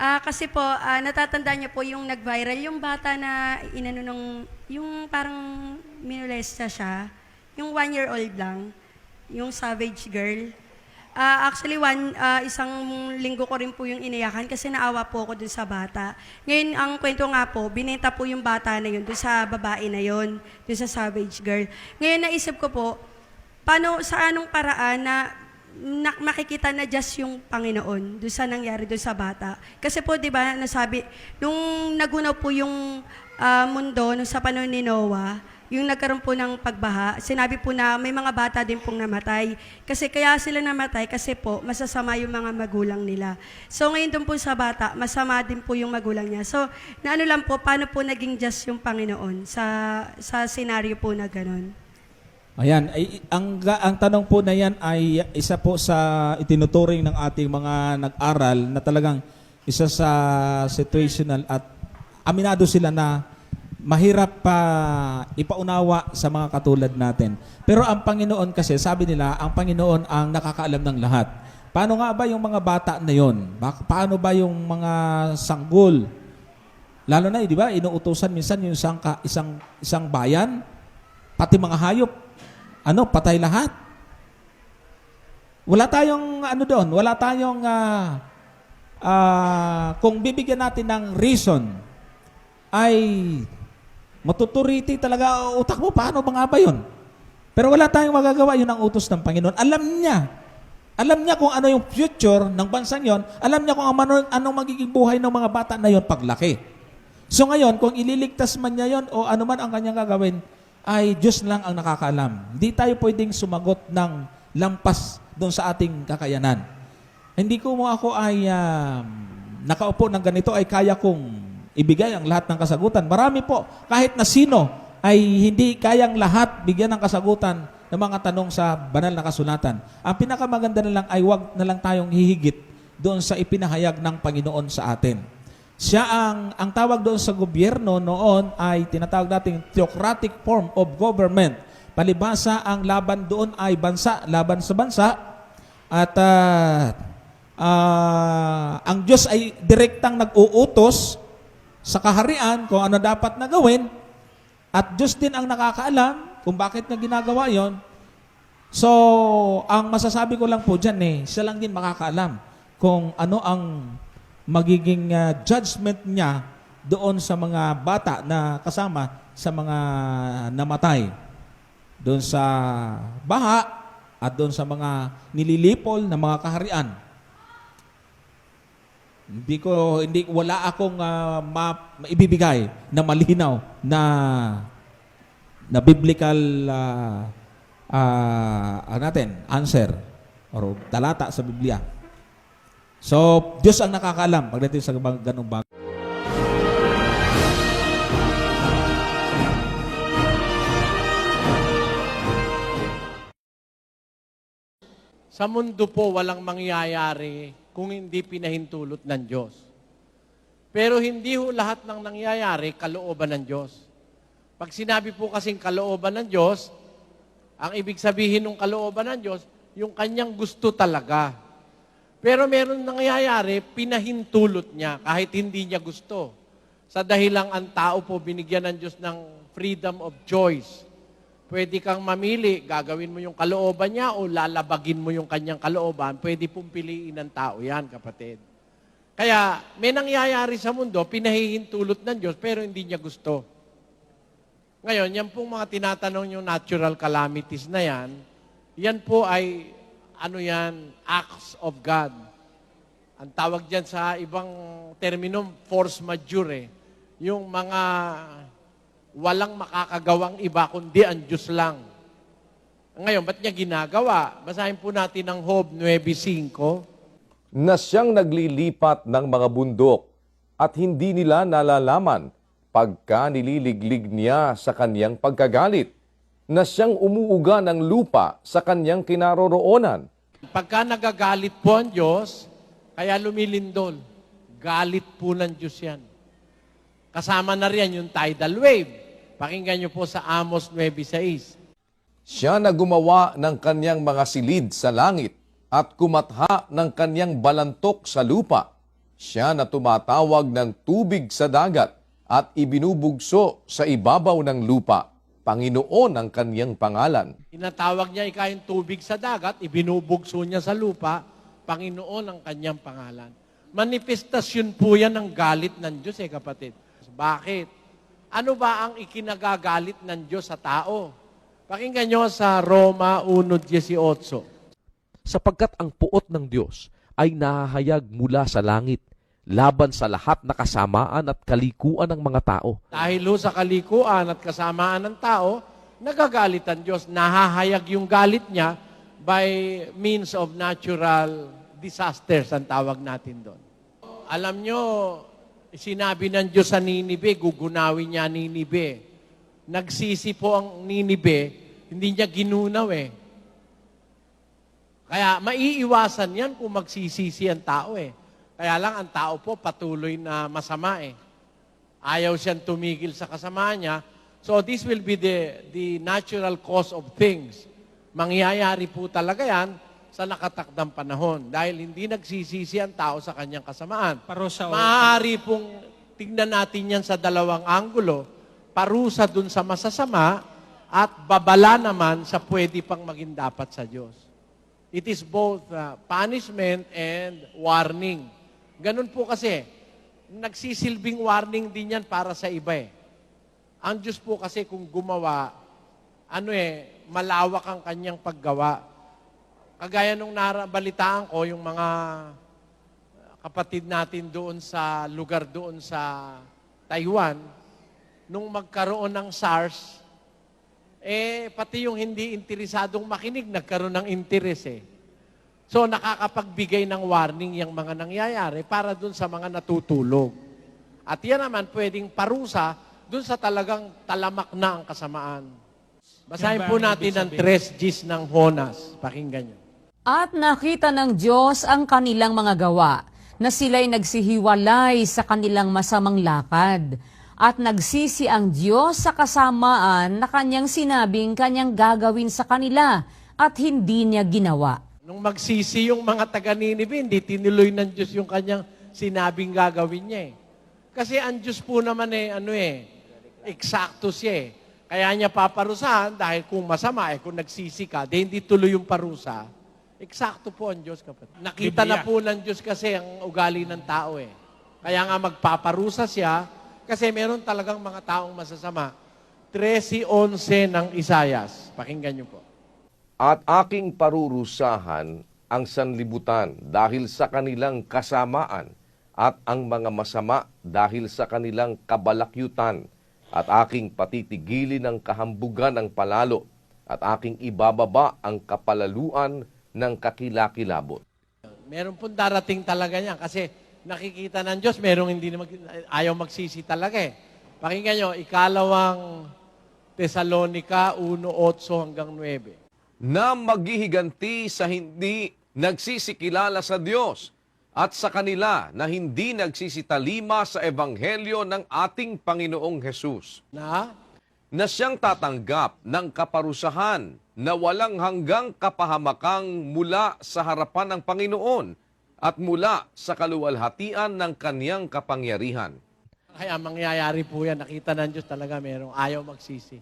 Ah, kasi po, ah, natatandaan niyo po yung nag-viral, yung bata na inano nung, yung parang minolesta siya, yung one-year-old lang, yung savage girl. Ah, actually, one, ah, isang linggo ko rin po yung iniyakan kasi naawa po ako dun sa bata. Ngayon, ang kwento nga po, binenta po yung bata na yun dun sa babae na yun, dun sa savage girl. Ngayon, naisip ko po, paano, sa anong paraan na na, makikita na just yung Panginoon doon sa nangyari doon sa bata. Kasi po, di ba, nasabi, nung nagunaw po yung ah, mundo, nung sa panahon ni Noah, yung nagkaroon po ng pagbaha, sinabi po na may mga bata din pong namatay. Kasi kaya sila namatay kasi po, masasama yung mga magulang nila. So ngayon doon po sa bata, masama din po yung magulang niya. So, na ano lang po, paano po naging just yung Panginoon sa, sa senaryo po na ganun? Ayan, ay, ang, ang tanong po na yan ay isa po sa itinuturing ng ating mga nag-aral na talagang isa sa situational at aminado sila na mahirap pa ipaunawa sa mga katulad natin. Pero ang Panginoon kasi, sabi nila, ang Panginoon ang nakakaalam ng lahat. Paano nga ba yung mga bata na yon? Paano ba yung mga sanggol? Lalo na, eh, di ba, inuutosan minsan yung isang, isang, isang bayan, pati mga hayop, ano, patay lahat. Wala tayong ano doon, wala tayong ah, ah, kung bibigyan natin ng reason ay matuturiti talaga utak mo, paano ba nga ba yun? Pero wala tayong magagawa, yun ang utos ng Panginoon. Alam niya. Alam niya kung ano yung future ng bansang yon. Alam niya kung ano, anong magiging buhay ng mga bata na yon paglaki. So ngayon, kung ililigtas man niya yon o ano man ang kanyang gagawin, ay Diyos lang ang nakakaalam. Hindi tayo pwedeng sumagot ng lampas doon sa ating kakayanan. Hindi ko mo ako ay um, nakaupo ng ganito ay kaya kong ibigay ang lahat ng kasagutan. Marami po, kahit na sino ay hindi kayang lahat bigyan ng kasagutan ng mga tanong sa banal na kasulatan. Ang pinakamaganda na lang ay wag na lang tayong hihigit doon sa ipinahayag ng Panginoon sa atin. Siya ang, ang tawag doon sa gobyerno noon ay tinatawag nating theocratic form of government. Palibasa, ang laban doon ay bansa, laban sa bansa. At ah, ah, ang Diyos ay direktang nag-uutos sa kaharian kung ano dapat na gawin. At Diyos din ang nakakaalam kung bakit niya ginagawa yon. So, ang masasabi ko lang po dyan eh, siya lang din makakaalam kung ano ang magiging ah, judgment niya doon sa mga bata na kasama sa mga namatay. Doon sa baha at doon sa mga nililipol na mga kaharian. Hindi ko hindi wala akong ah, ma, maibibigay na malinaw na na biblical ah, ano natin answer or talata sa Biblia. So, Diyos ang nakakaalam pagdating sa ganung bagay. Sa mundo po, walang mangyayari kung hindi pinahintulot ng Diyos. Pero hindi ho lahat ng nangyayari kalooban ng Diyos. Pag sinabi po kasing kalooban ng Diyos, ang ibig sabihin ng kalooban ng Diyos, yung kanyang gusto talaga. Pero meron nangyayari, pinahintulot niya kahit hindi niya gusto. Sa dahilang ang tao po binigyan ng Diyos ng freedom of choice. Pwede kang mamili, gagawin mo yung kalooban niya o lalabagin mo yung kanyang kalooban. Pwede pong piliin ng tao yan, kapatid. Kaya may nangyayari sa mundo, pinahihintulot ng Diyos, pero hindi niya gusto. Ngayon, yan pong mga tinatanong yung natural calamities na yan, yan po ay, ano yan, acts of God. Ang tawag dyan sa ibang terminum, force majeure. Yung mga walang makakagawang iba kundi ang Diyos lang. Ngayon, ba't niya ginagawa? Basahin po natin ang Job 9.5. na siyang naglilipat ng mga bundok at hindi nila nalalaman pagka nililiglig niya sa kanyang pagkagalit, na siyang umuuga ng lupa sa kanyang kinaroroonan, Pagka nagagalit po ang Diyos, kaya lumilindol. Galit po ng Diyos yan. Kasama na riyan yung tidal wave. Pakinggan niyo po sa Amos 9.6. siya na gumawa ng kanyang mga silid sa langit at kumatha ng kanyang balantok sa lupa. Siya na tumatawag ng tubig sa dagat at ibinubugso sa ibabaw ng lupa. Panginoon ang kanyang pangalan. Tinatawag niya ika yung tubig sa dagat, ibinubugso niya sa lupa, Panginoon ang kanyang pangalan. Manifestasyon po yan ng galit ng Diyos eh kapatid. Bakit? Ano ba ang ikinagagalit ng Diyos sa tao? Pakinggan nyo sa Roma 1.18. sapagkat ang puot ng Diyos ay nahahayag mula sa langit laban sa lahat na kasamaan at kalikuan ng mga tao. Dahil ho sa kalikuan at kasamaan ng tao, nagagalit ang Diyos. Nahahayag yung galit niya by means of natural disasters ang tawag natin doon. Alam nyo, sinabi ng Diyos sa Ninibe, gugunawin niya Ninibe. Nagsisi po ang Ninibe, hindi niya ginunaw eh. Kaya maiiwasan yan kung magsisisi ang tao eh. Kaya lang ang tao po patuloy na masama eh. Ayaw siyang tumigil sa kasama niya. So this will be the, the natural cause of things. Mangyayari po talaga yan sa nakatakdang panahon dahil hindi nagsisisi ang tao sa kanyang kasamaan. Parusa o- Maaari pong tignan natin yan sa dalawang anggulo. Parusa dun sa masasama at babala naman sa pwede pang maging dapat sa Diyos. It is both uh, punishment and warning. Ganun po kasi, nagsisilbing warning din yan para sa iba eh. Ang Diyos po kasi kung gumawa, ano eh, malawak ang kanyang paggawa. Kagaya nung narabalitaan ko, yung mga kapatid natin doon sa lugar doon sa Taiwan, nung magkaroon ng SARS, eh, pati yung hindi interesadong makinig, nagkaroon ng interes eh. So, nakakapagbigay ng warning yung mga nangyayari para dun sa mga natutulog. At yan naman pwedeng parusa dun sa talagang talamak na ang kasamaan. Basahin po natin ang tres Gs ng Honas. Pakinggan nyo. At nakita ng Diyos ang kanilang mga gawa, na sila'y nagsihiwalay sa kanilang masamang lakad. At nagsisi ang Diyos sa kasamaan na kanyang sinabing kanyang gagawin sa kanila at hindi niya ginawa. Nung magsisi yung mga taga Ninive, hindi tinuloy ng Diyos yung kanyang sinabing gagawin niya eh. Kasi ang Diyos po naman eh, ano eh, eksakto siya eh. Kaya niya paparusahan dahil kung masama eh, kung nagsisi ka, di hindi tuloy yung parusa. Eksakto po ang Diyos kapatid. Nakita na Biblia. po ng Diyos kasi ang ugali ng tao eh. Kaya nga magpaparusa siya kasi meron talagang mga taong masasama. 13.11 ng Isayas. Pakinggan niyo po. At aking parurusahan ang sanlibutan dahil sa kanilang kasamaan at ang mga masama dahil sa kanilang kabalakyutan at aking patitigilin ang kahambugan ng palalo at aking ibababa ang kapalaluan ng kakilakilabot. Meron pong darating talaga niya kasi nakikita ng Diyos, merong hindi mag- ayaw magsisi talaga eh. Pakinggan nyo, ikalawang Tesalonika 1.8 hanggang 9. Na maghihiganti sa hindi nagsisikilala sa Diyos at sa kanila na hindi nagsisitalima sa ebanghelyo ng ating Panginoong Hesus Na na siyang tatanggap ng kaparusahan na walang hanggang kapahamakang mula sa harapan ng Panginoon at mula sa kaluwalhatian ng kaniyang kapangyarihan. kaya mangyayari po yan, nakita ng Diyos talaga merong ayaw magsisi.